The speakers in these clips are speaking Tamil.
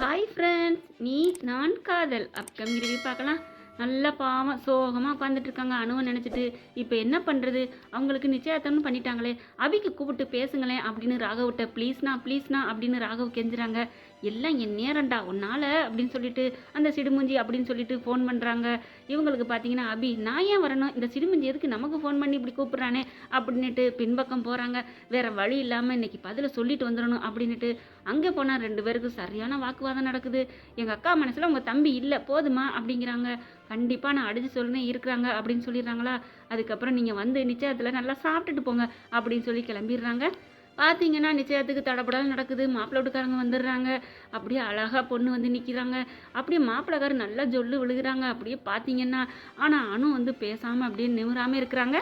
ஹாய் ஃப்ரெண்ட்ஸ் நீ நான் காதல். அப்கமிங் ரிவ்யூ பார்க்கலாம். நல்ல பாவம் சோகமாக உட்காந்துட்டு இருக்காங்க அணுவை நினச்சிட்டு. இப்போ என்ன பண்ணுறது அவங்களுக்கு நிச்சயத்தம்னு பண்ணிட்டாங்களே. அபிக்கு கூப்பிட்டு பேசுங்களேன் அப்படின்னு ராகவிட்ட ப்ளீஸ்ண்ணா ப்ளீஸ்ண்ணா அப்படின்னு ராகவ் கெஞ்சுறாங்க. எல்லாம் என் நேரம்டா உன்னால் அப்படின்னு சொல்லிட்டு அந்த சிடுமுஞ்சி அப்படின்னு சொல்லிட்டு ஃபோன் பண்ணுறாங்க இவங்களுக்கு பார்த்தீங்கன்னா அபி நான் ஏன் வரணும்? இந்த சிறுமிஞ்சி எதுக்கு நமக்கு ஃபோன் பண்ணி இப்படி கூப்பிட்றானே? அப்படின்னுட்டு பின்பக்கம் போகிறாங்க வேற வழி இல்லாமல் இன்னைக்கு பதில சொல்லிட்டு வந்துடணும் அப்படின்னுட்டு அங்கே போனால் ரெண்டு பேருக்கும் சரியான வாக்குவாதம் நடக்குது. எங்கள் அக்கா மனசில் உங்கள் தம்பி இல்லை போதுமா? அப்படிங்கிறாங்க. கண்டிப்பாக நான் அடிச்சு சொல்லுனே இருக்கிறாங்க அப்படின்னு சொல்லிடுறாங்களா? அதுக்கப்புறம் நீங்கள் வந்து நிச்சயத்தில் நல்லா சாப்பிட்டுட்டு போங்க அப்படின்னு சொல்லி கிளம்பிடுறாங்க. பார்த்தீங்கன்னா நிச்சயத்துக்கு தடபடல் நடக்குது. மாப்பிள்ளை வீட்டுக்காரங்க வந்துடுறாங்க. அப்படியே அழகாக பொண்ணு வந்து நிற்கிறாங்க அப்படியே மாப்பிள்ளைக்காரர் நல்லா ஜொல்லு விழுகிறாங்க. அப்படியே பார்த்தீங்கன்னா ஆனால் அணு வந்து பேசாமல் அப்படியே நிமிராமல் இருக்கிறாங்க.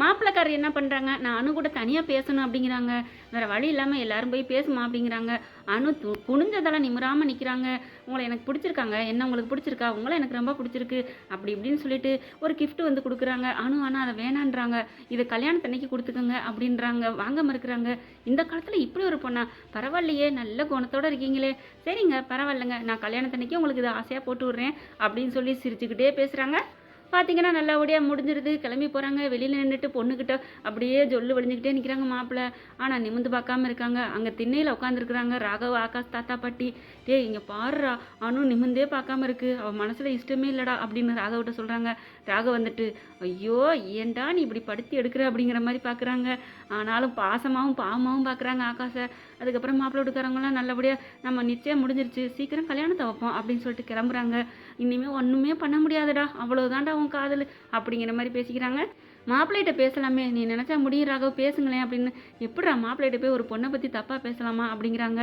மாப்பிள்ளைக்காரர் என்ன பண்ணுறாங்க நான் அணு கூட தனியாக பேசணும் அப்படிங்கிறாங்க. வேறு வழி இல்லாமல் எல்லாரும் போய் பேசுமா அப்படிங்கிறாங்க. அணு து குனிஞ்சதெல்லாம் நிமிராமல் நிற்கிறாங்க உங்களை எனக்கு பிடிச்சிருக்காங்க. என்ன உங்களுக்கு பிடிச்சிருக்கா? உங்களை எனக்கு ரொம்ப பிடிச்சிருக்கு. அப்படி இப்படின்னு சொல்லிட்டு ஒரு கிஃப்ட் வந்து கொடுக்குறாங்க. அணு ஆனால் அதை வேணான்றாங்க. இதை கல்யாணத்தன்னைக்கு கொடுத்துக்கோங்க அப்படின்றாங்க. வாங்க மறுக்கிறாங்க. இந்த காலத்தில் இப்படி ஒரு பொண்ணா? பரவாயில்லையே. நல்ல குணத்தோடு இருக்கீங்களே. சரிங்க பரவாயில்லைங்க. நான் கல்யாணத்தன்னைக்கு உங்களுக்கு இதை ஆசையாக போட்டு விட்றேன் அப்படின்னு சொல்லி சிரிச்சுக்கிட்டே பேசுகிறாங்க பார்த்தீங்கன்னா நல்லபடியாக முடிஞ்சிருது. கிளம்பி போகிறாங்க வெளியில் நின்றுட்டு பொண்ணுக்கிட்ட அப்படியே ஜொல்லு வழிஞ்சுக்கிட்டே நிற்கிறாங்க மாப்பிள்ளை. ஆனால் நிமிந்து பார்க்காம இருக்காங்க. அங்கே திண்ணையில் உட்காந்துருக்குறாங்க ராகவ் ஆகாஷ் தாத்தா பாட்டி. டேய் இங்கே பாடுறா ஆனும் நிமிந்தே பார்க்காம இருக்குது அவள் மனசில் இஷ்டமே இல்லைடா அப்படின்னு ராகவிட்ட சொல்கிறாங்க ராகவ் வந்துட்டு ஐயோ ஏன்டா நீ இப்படி படுத்தி எடுக்கிற? அப்படிங்கிற மாதிரி பார்க்குறாங்க ஆனாலும் பாசமாகவும் பாவமாகவும் பார்க்குறாங்க ஆகாஷை. அதுக்கப்புறம் மாப்பிள்ளை எடுக்கிறவங்களாம் நல்லபடியாக நம்ம நிச்சயம் முடிஞ்சிருச்சு. சீக்கிரம் கல்யாணத்தை வைப்போம். அப்படின்னு சொல்லிட்டு கிளம்புறாங்க. இனிமேல் ஒன்றுமே பண்ண முடியாதுடா. அவ்வளோதான்டா உன் காதல் அப்படிங்கிற மாதிரி பேசிக்கிறாங்க. மாப்பிள்ளைகிட்ட பேசலாமே நீ நினச்சா முடியும் ராகவ் பேசுங்களேன் அப்படின்னு. எப்படா மாப்பிள்ளைகிட்ட போய் ஒரு பொண்ணை பற்றி தப்பாக பேசலாமா அப்படிங்கிறாங்க.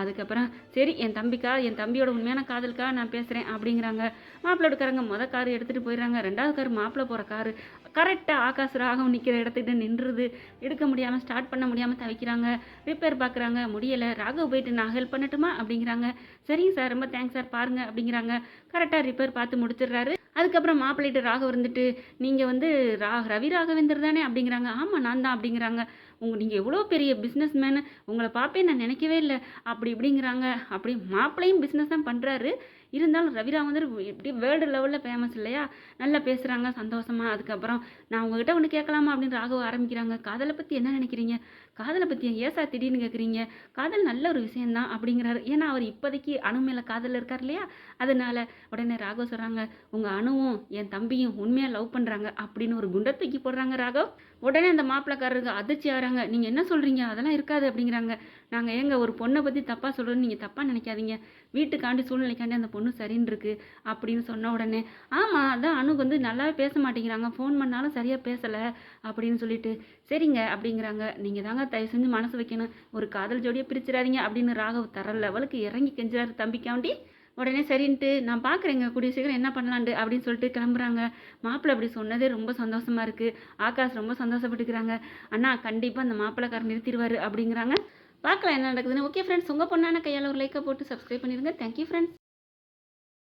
அதுக்கப்புறம் சரி என் தம்பிக்கா என் தம்பியோட உண்மையான காதலுக்கா நான் பேசுகிறேன் அப்படிங்கிறாங்க. மாப்பிள்ளை எடுக்கிறாங்க மொதல் கார் எடுத்துகிட்டு போயிடுறாங்க. ரெண்டாவது கார் மாப்பிள்ளை போகிற காரு. கரெக்டாக ஆகாஷ் ராகம் நிற்கிற இடத்துக்கிட்ட நின்றுது. எடுக்க முடியாமல் ஸ்டார்ட் பண்ண முடியாமல் தவிக்கிறாங்க. ரிப்பேர் பார்க்குறாங்க முடியலை ராகவ் போயிட்டு நான் ஹெல்ப் பண்ணட்டுமா அப்படிங்கிறாங்க. சரிங்க சார் ரொம்ப தேங்க்ஸ் சார் பாருங்க அப்படிங்கிறாங்க. கரெக்டாக ரிப்பேர் பார்த்து முடிச்சிடுறாரு. அதுக்கப்புறம் மாப்பிள்ளைகிட்ட ராகவ் இருந்துட்டு நீங்கள் வந்து ரா ரவி ராகவேந்தர் தானே? அப்படிங்கிறாங்க. ஆமாம் நான் தான் அப்படிங்கிறாங்க. உங்க நீங்கள் எவ்வளோ பெரிய பிஸ்னஸ் மேனு உங்களை பார்ப்பேன் நான் நினைக்கவே இல்லை. அப்படி இப்படிங்கிறாங்க. அப்படி மாப்பிள்ளையும் பிஸ்னஸ் தான் பண்ணுறாரு இருந்தாலும் ரவி வந்து இப்படி வேர்ல்டு லெவலில் ஃபேமஸ் இல்லையா? நல்லா பேசுகிறாங்க சந்தோஷமா. அதுக்கப்புறம் நான் உங்ககிட்ட ஒன்று கேட்கலாமா அப்படின்னு ராகவ ஆரம்பிக்கிறாங்க. காதலை பற்றி என்ன நினைக்கிறீங்க? காதலை பற்றி ஏன் சார் திடீர்னு கேட்குறீங்க காதல் நல்ல ஒரு விஷயம்தான் அப்படிங்கிறாரு. ஏன்னா அவர் இப்போதைக்கு அணு மேலே காதல் இருக்கார் இல்லையா? அதனால உடனே ராகவ் சொல்கிறாங்க உங்கள் அணுவும் என் தம்பியும் உண்மையாக லவ் பண்ணுறாங்க அப்படின்னு ஒரு குண்டை தூக்கி போடுறாங்க ராகவ். உடனே அந்த மாப்பிள்ளைக்காரருக்கு அதிர்ச்சி ஆகிறாங்க. நீங்கள் என்ன சொல்கிறீங்க அதெல்லாம் இருக்காது அப்படிங்கிறாங்க. நாங்கள் ஏங்க ஒரு பொண்ணை பற்றி தப்பாக சொல்கிறோன்னு நீங்கள் தப்பாக நினைக்காதீங்க. வீட்டுக்காண்டி சூழ்நிலைக்காண்டி அந்த பொண்ணு சரின்னு இருக்கு அப்படின்னு சொன்ன உடனே ஆமாம் அதான் அணுக்கு வந்து நல்லாவே பேச மாட்டேங்கிறாங்க. ஃபோன் பண்ணாலும் சரியாக பேசலை அப்படின்னு சொல்லிட்டு சரிங்க அப்படிங்கிறாங்க. நீங்கள் தாங்க தயவு செஞ்சு மனசு வைக்கணும். ஒரு காதல் ஜோடியை பிரிச்சிடாதீங்க அப்படின்னு ராகவ் தர லெவலுக்கு இறங்கி கெஞ்சுறாரு. தம்பிக்காண்டி உடனே சரின்ட்டு நான் பார்க்குறேங்க கூடிய சீக்கிரம் என்ன பண்ணலாண்டு அப்படின்னு சொல்லிட்டு கிளம்புறாங்க. மாப்பிள்ளை அப்படி சொன்னதே ரொம்ப சந்தோஷமா இருக்குது ஆகாஷ் ரொம்ப சந்தோஷப்பட்டுக்கிறாங்க. அண்ணா கண்டிப்பாக அந்த மாப்பிள்ளைக்காரர் நிறுத்திடுவார் அப்படிங்கிறாங்க. பார்க்கலாம் என்ன நடக்குதுன்னு. ஓகே ஃப்ரெண்ட்ஸ் உங்கள் பொண்ணான கையால் ஒரு லைக்கை போட்டு சப்ஸ்கிரைப் பண்ணிடுங்க தேங்க்யூ ஃப்ரெண்ட்ஸ்